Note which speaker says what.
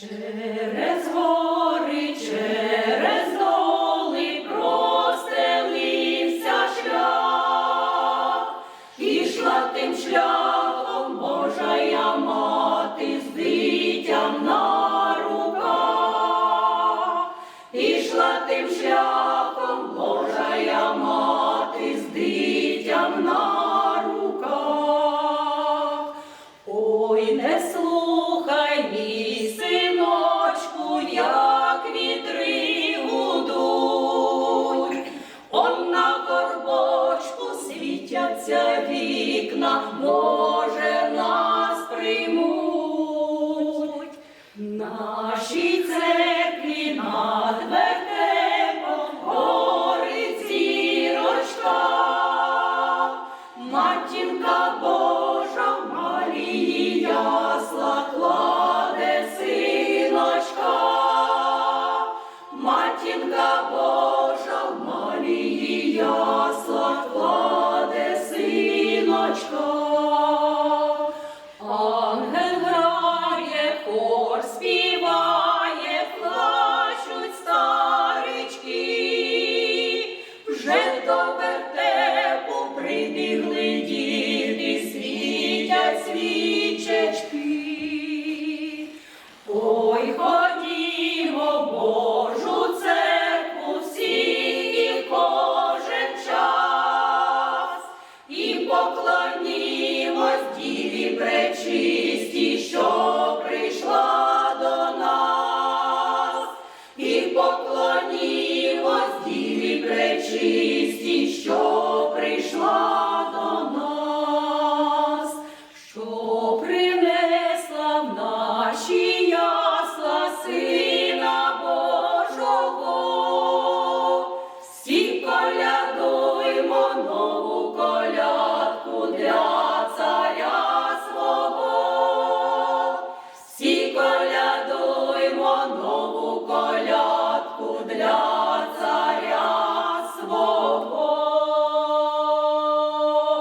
Speaker 1: Через гори, через доли простелився шлях, ішла тим шляхом Божая мати з дитям на руках, ішла тим шляхом Божая мати з дитям на руках. Ой, не слухай, Нашій церкві над вертепом горить зірочка, матінка Божа Марії ясла кладе синочка, матінка Божа Марії ясла. Ой, Божу церкву всі і час, і поклонімось діві пречисті, що прийшла до нас, і поклонімось діві пречисті, що прийшла.